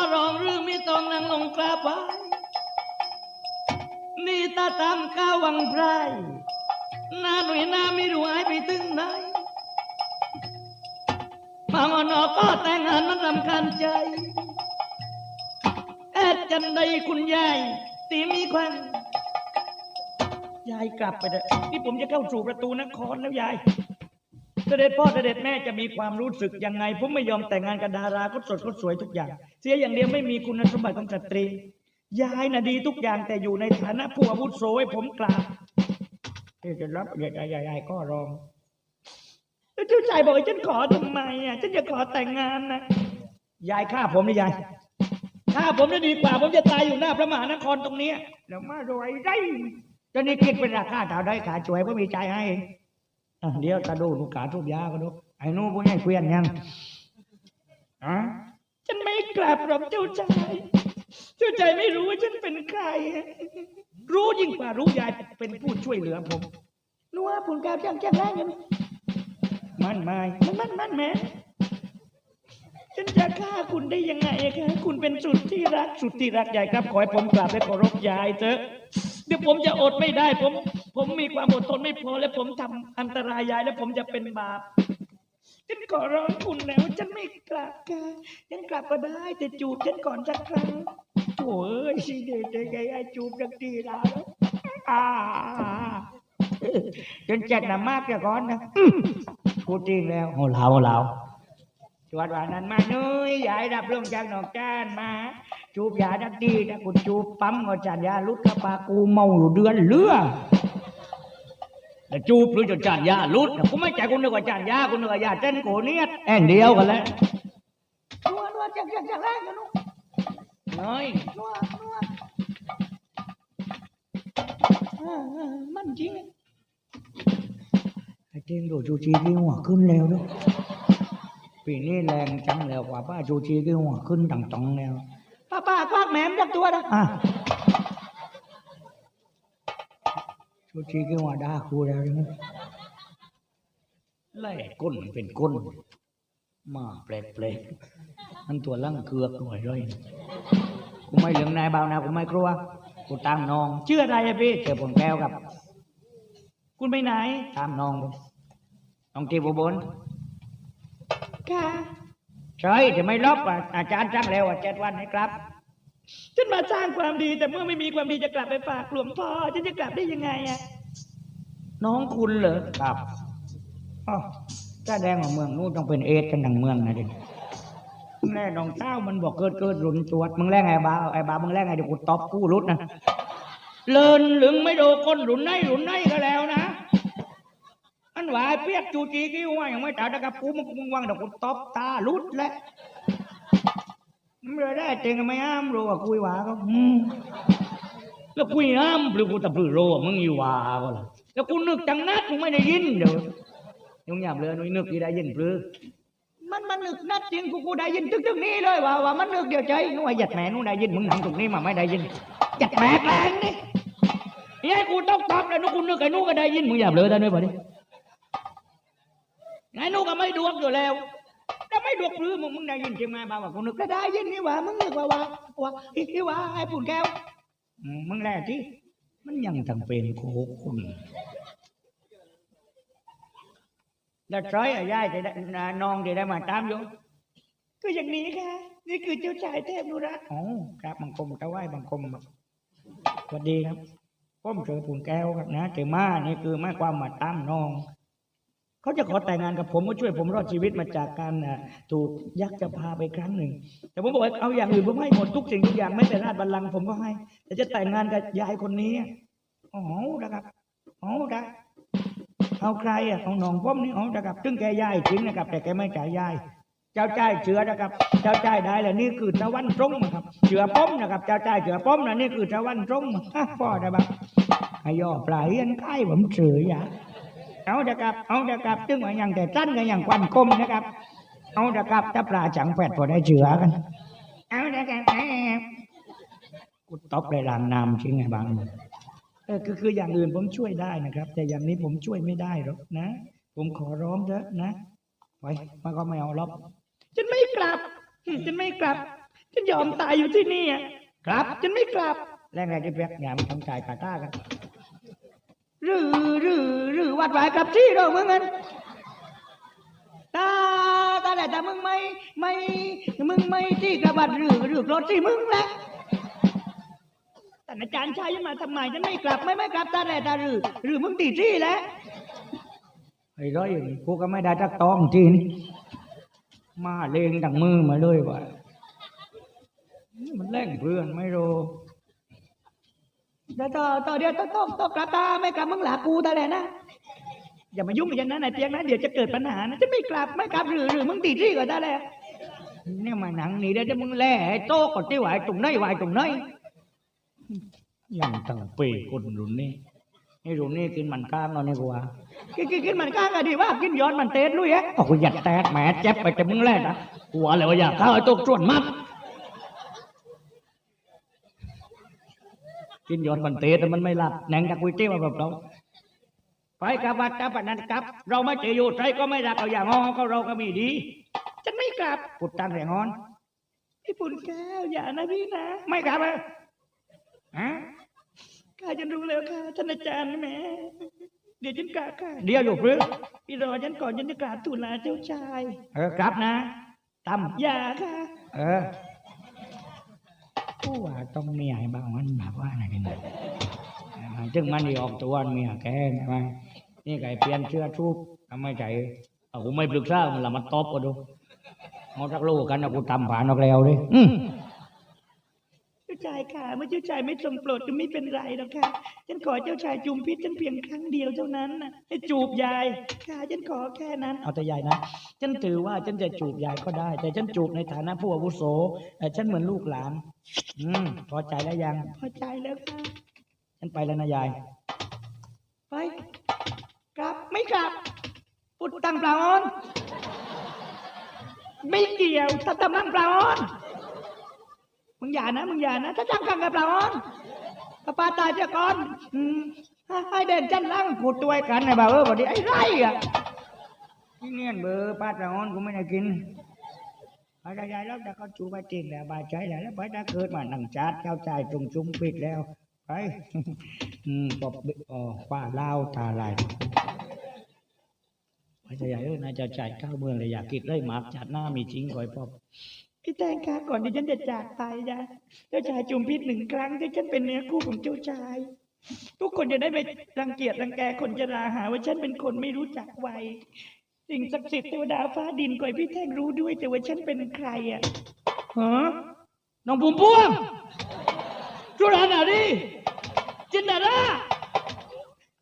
กลางว่าก็ร้องหรือไม่ต้องนั่งลงกราบไหว้นี่ตาตามก้าววังไพรหน้าหนุ่ยหน้าไม่รู้หายไปถึงไหนบางอนอก็แต่งงานมันรำคาญใจแอดกันใดคุณยายตีมีควันยายกลับไปเถอะนี่ผมจะเข้าสู่ประตูนครแล้วยาย เสด็จพ่อเสด็จแม่จะมีความรู้สึกยังไง ผมไม่ยอมแต่งงานกับดาราก็สดก็สวยทุกอย่าง เสียอย่างเดียวไม่มีคุณสมบัติของสตรี ยายน่ะดีทุกอย่างแต่อยู่ในฐานะผู้อาวุโสให้ผมกราบที่จะรับยายยายายก็รองแล้วเจ้าชายบอกฉันขอทำไมอะฉันจะขอแต่งงานนะยายฆ่าผมนี่ยายฆ่าผมจะดีกว่า ผมจะตายอยู่หน้าพระมหานครตรงนี้แล้วมารวยได้จะนี่คิดเป็นราคาเท่าได้ขาช่วยก็มีใจให้ เดี๋ยวตาดูลูกขาทุบยาก็ดูไอ้นู้พวกนี้เกวียนยังอะฉันไม่กลับหรอกเจ้าชายเจ้าชายไม่รู้ว่าฉันเป็นใคร รู้ยิ่งกว่ารู้ยายเป็นผู้ช่วยเหลือผมนัวผุนกาวจังจังแรงยังมันไม่มันมันมันแม่ฉันจะฆ่าคุณได้ยังไงคะคุณเป็นสุดที่รักสุดที่รักยายครับ ขอให้ผมกราบและเคารพยายเถอะ ดี๋ยวผมจะอดไม่ได้ ผม ผมมีความอดทนไม่พอ และผมทำอันตรายยายและผมจะเป็นบาปฉันขอร้องคุณแล้วฉันไม่กลับค่ะฉันกลับก็ได้แต่จูบฉันก่อนสักครั้งโถ่เอ้ยสิเด็กไงไอ้จูบจักทีแล้วอ่าจนเจ็ดนะมากแกก่อนนะพูดจริงแล้วโหเหลาเหลาจวดว่านั้นมาเนยยายรับเรื่องจากนอกจานมา จูบยาดักดีนะคุณจูบปั๊มก็จานยาลุดกระปากูเมาอยู่เดือนเลือแต่จูบหรือจะจานยาลุดกูไม่ใจกูนึกว่าจานยากูนึกว่ายาเต้นโกเนียดแอนเดียวกันแล้วนัวนัวจังจังจังแรงกันนุน้อยนัวนัวอ่าอ่ามันจริงไอ้เจงโดดจูจีกี่หัวขึ้นแล้วด้วยปีนี้แรงจังแล้วกว่าป้าจูจีกี่หัวขึ้นตังตองแล้ว ป้าป้าควักแหมมจากตัวนะอะชูชีก็ว่าด่าครูแล้วใช่ไหมไล่ก้นเป็นก้น มาแปลกแปลกๆมันตัวลั่งเกือกหน่อยเลยกูไม่เหลืองนายเบานะกูไม่กลัวกูตามน้องชื่ออะไรอะพี่เจอผลแก้วครับ คุณไปไหน ตามน้องผมน้องทีบุบนค่ะ ใช่จะไม่ลบอะอาจารย์จ้างแล้วอะเจ็ดวันให้กลับฉันมาสร้างความดี แต่เมื่อไม่มีความดีจะกลับไปฝากหลวงพ่อฉันจะกลับได้ยังไงอะน้องคุณเหรอครับอ๋อถ้าแดงของเมืองนู้นต้องเป็นเอสกันทั้งเมืองนะดิแน่น้องเต้ามันบอกเกิดเกิดหลุนตรวจมึงแรกไงบ้าไอ้บ้ามึงแรกไงเดี๋ยวกูตบกู้รุดนะเลินหลึงไม่โดนคนหลุนไหนหลุนไหนก็แล้วนะ อันว่าไอ้เปียกจูจีกี้ว่ายังไม่ตายแต่กับกูมึงมึงวางดี๋ยวกูตบตาลุดแล้วไม่ได้เจงก็ไม่อ้ามรู้ว่าคุยว่าก็อืมแล้วคุยอ้ามหรือกูตะปรือโรว่ามึงอยู่ว่าก็ล่ะแล้วกูนึกจังนัดมึงไม่ได้ยินเดี๋ยวยุ่งยามเลยนุ้ยนึกที่ได้ยินปรือมันมันนึกนัดจริงกูกูได้ยินตึกตึกนี้เลยว่าว่ามันนึกเดียวใจนู้ว่าหยัดแม่นู้ได้ยินมึงหนังตรงนี้มาไม่ได้ยินหยัดแม่แกลงนี่ยัยกูต้องตอบเลยนู้กูนึกไอ้นู้ก็ได้ยินมึงอย่าเลอได้ด้วยป่ะดิ ไงนู้ก็ไม่ดวงอยู่แล้วแต่ไม่ดวงหรือมึงมึงได้ยินใช่ไหมบ่าว่ากูนึกก็ได้ยินนี่ว่ามึงนึกว่าว่าว่าอีว่าไอ้ปุ่นแก้วมึงแรกที่มันยังทั้งเป็นโคคุณแล้วใช้อะยายจะได้น้องจะได้มาตามอยู่ก็อย่างนี้ค่ะ นี่คือเจ้าชายเทพนุรัตน์อ๋อครับบังคมตะไหวบังคมครับสวัสดีครับผมเจอปุ่นแก้วครับนะเจอมานี่คือไม่ความมาตามน้อง เขาจะขอแต่งงานกับผมก็ช่วยผมรอดชีวิตมาจากการถูกยักษ์จะพาไปครั้งหนึ่ง แต่ผมบอกว่าเอาอย่างอื่นผมให้หมดทุกสิ่งทุกอย่างไม่แต่ราชบัลลังก์ผมก็ให้ แต่จะแต่งงานกับยายคนนี้อ๋อนะครับอ๋อได้เอาใครอะเอาน้องผมนี่อ๋อนะครับซึ่งแกยายจริงนะครับ แต่แกไม่จ่ายยายเจ้าจ่ายเชือนะครับ เจ้าจ่ายได้แล้วนี่คือตะวันตรงครับเชือป้อมนะครับ เจ้าจ่ายเชือป้อมนะนี่คือตะวันตรงฮะพ่อนะครับให้ย่อปลายอันใกล้ผมเฉยอะ เอาเถอะครับเอาเถอะครับตึงว่าอย่างแต่สั้นก็อย่างควันคมนะครับ เอาเถอะครับถ้าปลาจังแฝดพอได้เชือกันเอาเถอะครับเอาเถอกูตอบได้ลางนามจริงไงบางเออคือคืออย่างอื่นผมช่วยได้นะครับ แต่อย่างนี้ผมช่วยไม่ได้หรอกนะ ผมขอร้องเถอะนะไว้มันก็ไม่เอาหรอกฉันไม่กลับฉันไม่กลับฉันยอมตายอยู่ที่นี่อะกลับฉันไม่กลับแรงไงที่เปียกอย่ามันทำใจกาต้ากัน รือรือรือวัดไหวกลับที่เราเมื่องั้นตาตาแต่แต่มึงไม่ไม่มึงไม่ที่กระบัดหรือหรือรถที่มึงแหละแต่อาจารย์ชายยังมาทำไมฉันไม่กลับไม่ไม่กลับตาแต่ตาหรือหรือมึงตีที่แล้วไอ้ร้อยกูก็ไม่ได้จักต้องทีนี่มาเลงดังมือมาเลยว่ะมันแร่งเพื่อนไม่รู้ แต่ต่อต่อเดียวต้องต้องต้องกลับตาไม่กลับมึงหลากูตาแหละนะอย่ามายุ่งกับฉันนะนายเปียกนะเดี๋ยวจะเกิดปัญหานะฉันไม่กลับไม่กลับหรือหรือมึงตีที่ก่อนตาแหละเนี่ยมาหนังนี่ได้จะมึงแล่ให้โตก่อนที่ไหวตรงไหนไหวตรงไหนยังตั้งเปคนรุ่นนี้ไอ้รุ่นนี้กินมันก้างเนาะนี่กูว่ากินกินกินมันก้างอะดีว่ากินย้อนมันเตะลุยฮะโอ้กูอยากแตกแหมเจ็บไปแต่มึงแล่นะกูว่าเลยว่าอยากเข้าไอ้ตกส่วนมัดกิ นย้อนมันเตะแต่มันไม่หลับแหนงจากกุยเตี้ยวมาแบบเราไปกับวัดกับปนันกับ เราไม่เจออยู่ใจก็ไม่รักเอาอย่างงอก็เราก็มีดี ฉันไม่กลับปุดตังแรงงอนพี่ปุ่นแก้วอย่านะพี่นะ ไม่กลับเลยฮะข้าจะรู้แล้วค่ะท่านอาจารย์แหม่เดี๋ยวฉันกลับค่ะเดี๋ยวอยู่เพื่อพี่รอฉันก่อนฉันจะกราบทูลลาเจ้าชาย เออกลับนะตำอย่าค่ะ เออผู้ ว่าต้องเมียให้บ้างมันแบบว่าอะไรกันนะมันจึงมันดีออกตัวเมียแกใช่ไหมนี่ไก่เปลี่ยนเชื้อชูบทำไมใจเอากูไม่ปรึกษามันละมันตบก็ดูเอาสักลูกกันเอากูตำผ่านออกแล้วดิอืมเจ้าชายค่ะเมื่อเจ้าชายไม่ทรงโปรดก็ไม่เป็นไรหรอกค่ะ ฉันขอเจ้าชายจูมพิษฉันเพียงครั้งเดียวเท่านั้นนะให้จูบยายค่ะฉันขอแค่นั้น เอาแต่ยายนะ ฉันถือว่าฉันจะจูบยายก็ได้ แต่ฉันจูบในฐานะผู้อาวุโสแต่ฉันเหมือนลูกหลาน อืม พอใจแล้วยัง พอใจแล้วค่ะ ฉันไปแล้วนะยาย ไป กลับไม่กลับ ปุดตังเปล่าออน ไม่เกี่ยวถ้าตำลังเปล่าออน มึงอย่านะ มึงอย่านะถ้าจังกังกับเปล่าออน ปาปาตายเจ้าก่อนอืมให้เด่นจันลังกูตัวกันไอ้บ่าวเออบอกดิไอ้ไรอะที่เนี่ยเบอร์ป้าตาออนกูไม่ได้กินอาจาย์แล้วแต่เขาจูไปจริงแล้วบายใจแล้วแล้วไปถ้าเกิดมาหนังจัดเจ้าใจตรงจุ้มปิดแล้วไปอืมปอบอ๋อป้าเล่าตาลายอาจาย์เออนายจะจ่ายข้าเมืองเลยอยากกินเลยหมากจัดหน้ามีจริงก่อยปอบ พี่แตงคะก่อนที่ฉันจะจากไปนะเจ้าชายจุมพิษหนึ่งครั้งที่ฉันเป็นเนื้อคู่ของเจ้าชาย ทุกคนจะได้ไปรังเกียจรังแกคนจะราหาว่าฉันเป็นคนไม่รู้จักวัยสิ่งศักดิ์สิทธิ์เทวดาฟ้าดินก่อยพี่แท่งรู้ด้วย แต่ว่าฉันเป็นใครอะฮะน้องปุ่มพวงจุฬานารีจินดารา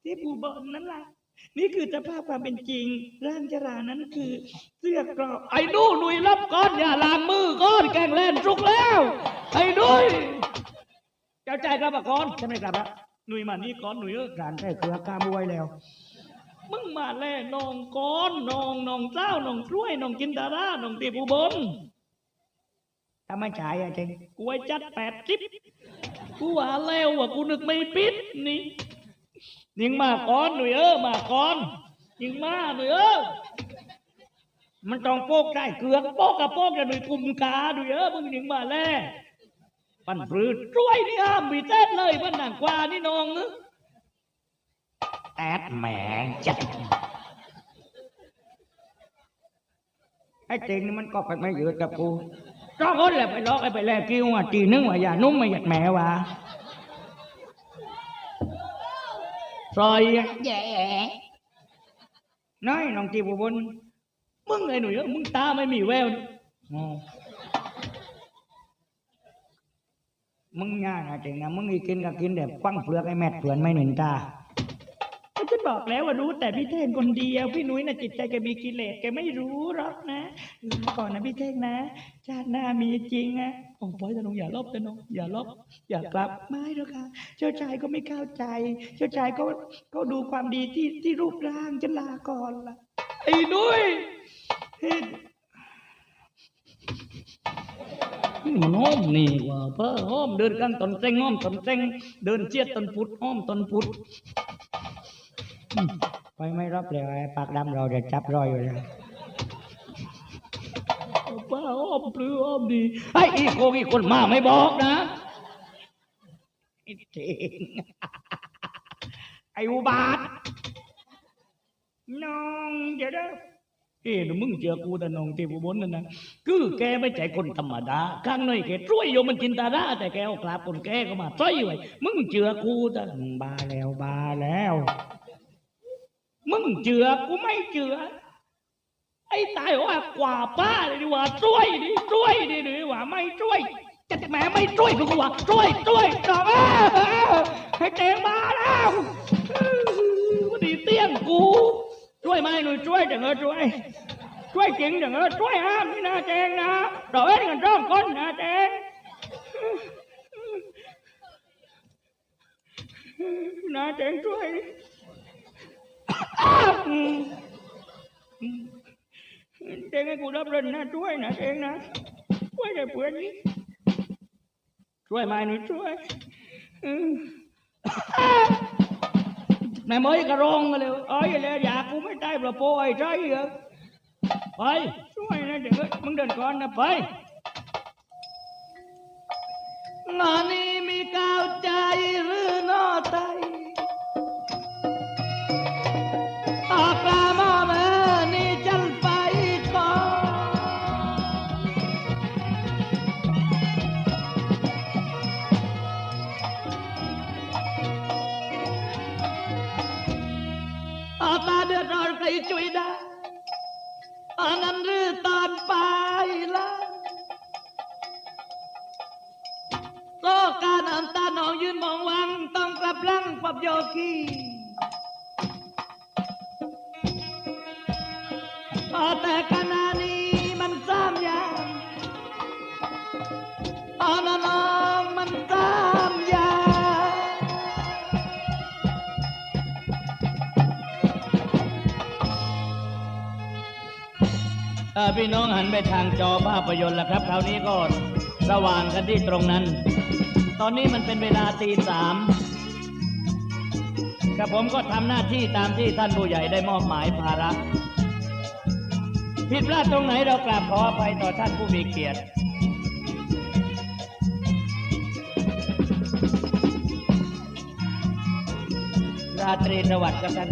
ที่ผูบอนนั่นล่ะ นี่คือสภาพความเป็นจริง ร่างจรานั้นคือเสื้อกรอบไอ้ดูหนุยรับก้อนอย่าล้างมือก้อนแกงแล่นสุกแล้ว ไอ้ดุยเจ้าใจกลับก่อนฉันไหม่กลับละหนุ่ยมานี่ก่อนหนุ่ยเออการใช้เครือกามวยแล้วมึงมาแล่นองก้อนนองนองเจ้านองกล้วยนองจินดารานองตีผู้บนถ้าไม่จ่ายอะจริงกว้จัดแปดสิบกูว่าแล้วว่ากูนึกไม่ปิดนี่ ยิงมาก้อนหนุ่ยเออมาก้อนยิงมาหนุ่ยเออมันต้องโป๊กได้เกลือกโป๊กกับโป๊กจะหนุ่ยกุมกาหนุ่ยเออมึงยิงมาแล่ปันปรืดช่วยนี่ห้ามมีเต้นเลยมันหนังกว่านี่น้องเนอะแอดแหมจัดไอ้เจงนี่มันก็ไปไม่เยอะกับกูจ้องคนแหละไปล็อกไอ้ไปแลกกิ้วอะตีนึงว่าอย่านุ่มไมาหยัดแหมว่ะ ซอยแย่น้อยน้องจีบุบนมึงไอ้หนุ่ยเอ้ยมึงตาไม่มีแววมึงง่ายนะเจงนะมึงอีกินก็กินแบบฟังเปลือกไอ้แมทเผือนไม่หนุนตา ฉันบอกแล้วว่ารู้แต่พี่เท่งคนเดียว พี่นุ้ยน่ะจิตใจแกมีกิเลสแกไม่รู้หรอกนะรอก่อนนะพี่เท่งนะ ชาติหน้ามีจริงอะโอ้ปอยตะนงอย่าลบตะนงอย่าลบอย่ากลับไม่หรอกค่ะเจ้าชายก็ไม่เข้าใจ เจ้าชายก็ก็ดูความดีที่ที่รูปร่างฉันลาก่อนละไอ้นุ้ยเฮ้ยมันห้อมนี่ว่าเพ้อห้อมเดินกันตอนเซ็งห้อมตอนเซ็งเดินเจียดตนพุดห้อมตอนพุด ไปไม่รับเลยไอ้ปากดำเราจะจับรอยอยู่แล้วป้าอ้อมปลื้ออ้อมดีไอ้อีกโคงอีกคนมาไม่บอกนะไอ้เจงไอ้อุบาทน้องเดี๋ยวเด้อเฮ้ยมึงเจอกูแต่น้องที่ผู้บนนั่นนะคือแกไม่ใช่คนธรรมดาข้างในแกช่วยโยมมันจินตาราแต่แกเอากราบคนแกก็มาช่วยไว้มึงเจือกูแต่บาแล้วบาแล้ว มึงเจือกูไม่เจือ ไอ้ตายว่ากว่าป้าเลยดีกว่าช่วยดิช่วยดิดีกว่าไม่ช่วยจะแหมไม่ช่วยกูว่าช่วยช่วยจอกเอ้อให้เตงมาแล้ววันนี้เตี้ยงกูช่วยไหมหนุ่ยช่วยจังเออช่วยช่วยจริงจังเออช่วยห้ามนี่นะเจงนะเราเอ็นกันร้องคนนะเจงนะเจงช่วย เจ๊งให้กูรับเรินนะช่วยนะเจ๊งนะช่วยแต่เพื่อนนี้ช่วยมาหนูช่วยแม่เมยกระรองกันเลยเอ้ยเลยอยากกูไม่ได้ประโปไอ้ใจเหรอไปช่วยนะเดี๋ยวมึงเดินก่อนนะไปงานนี้ ต้องกลับลังปับโยคีอ๋อแต่ขณะนี้มันซ้ำยังอ๋อน้องมันซ้ำยังเออพี่น้องหันไปทางจอภาพยนตร์แล้วครับ คราวนี้ก็สว่างกันที่ตรงนั้น ตอนนี้มันเป็นเวลาตีสาม กระผมก็ทำหน้าที่ตามที่ท่านผู้ใหญ่ได้มอบหมายภาระผิดพลาดตรงไหนเรากราบขออภัยต่อท่านผู้มีเกียรติราตรีสวัสดิ์ครับท่าน